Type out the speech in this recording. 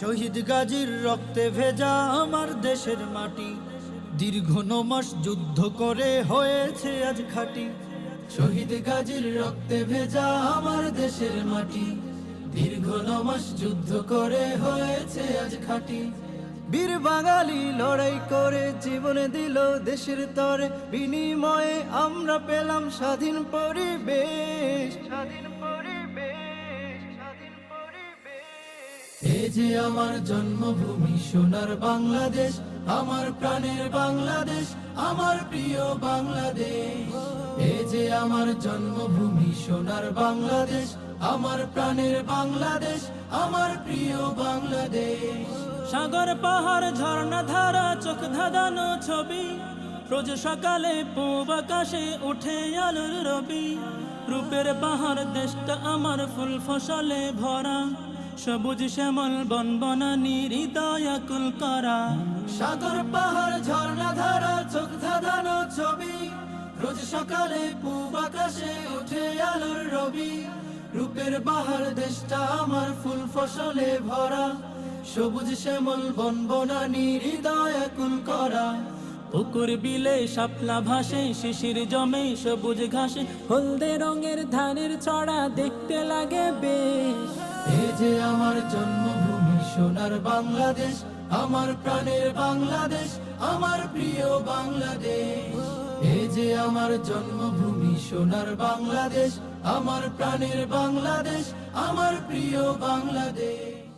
শহীদ গাজীর রক্তে ভেজা আমার দেশের মাটি। দীর্ঘ নমাস যুদ্ধ করে হয়েছে আজ খাটি। শহীদ গাজীর রক্তে ভেজা আমার দেশের মাটি। দীর্ঘ নমাস যুদ্ধ করে হয়েছে আজ খাটি। বীর বাঙালি লড়াই করে জীবনে দিল দেশের তরে। বিনিময়ে আমরা পেলাম স্বাধীন পরিবেশ। স্বাধীন এ যে আমার জন্মভূমি, সোনার বাংলাদেশ, আমার প্রাণের বাংলাদেশ, আমার প্রিয় বাংলাদেশ। এ যে আমার জন্মভূমি, সোনার বাংলাদেশ, আমার প্রাণের বাংলাদেশ, আমার প্রিয় বাংলাদেশ। সাগর, পাহাড়, ঝর্ণা, ধারা, চোখ ধাঁধানো ছবি। রোজ সকালে পূব আকাশে উঠে আলোর রবি। রূপের পাহাড়, দেশটা আমার ফুল ফসলে ভরা। সবুজ শ্যামল বন বনানি হৃদয় আকুল করা। সাগর পাহাড় ঝর্ণা ধারা চোখ ধাঁধানো ছবি। রোজ সকালে পূব আকাশে উঠে আলোর রবি। রূপের বাহার দেশটা আমার ফুল ফসলে ভরা। সবুজ শ্যামল বন বনানি হৃদয় করা। পুকুর বিলে শাপলা ভাসে শিশির জমে সবুজ ঘাসে। হলদে রঙের ধানের ছড়া দেখতে লাগে বেশ। যে আমার জন্মভূমি, সোনার বাংলাদেশ, আমার প্রাণের বাংলাদেশ, আমার প্রিয় বাংলাদেশ। এ যে আমার জন্মভূমি, সোনার বাংলাদেশ, আমার প্রাণের বাংলাদেশ, আমার প্রিয় বাংলাদেশ।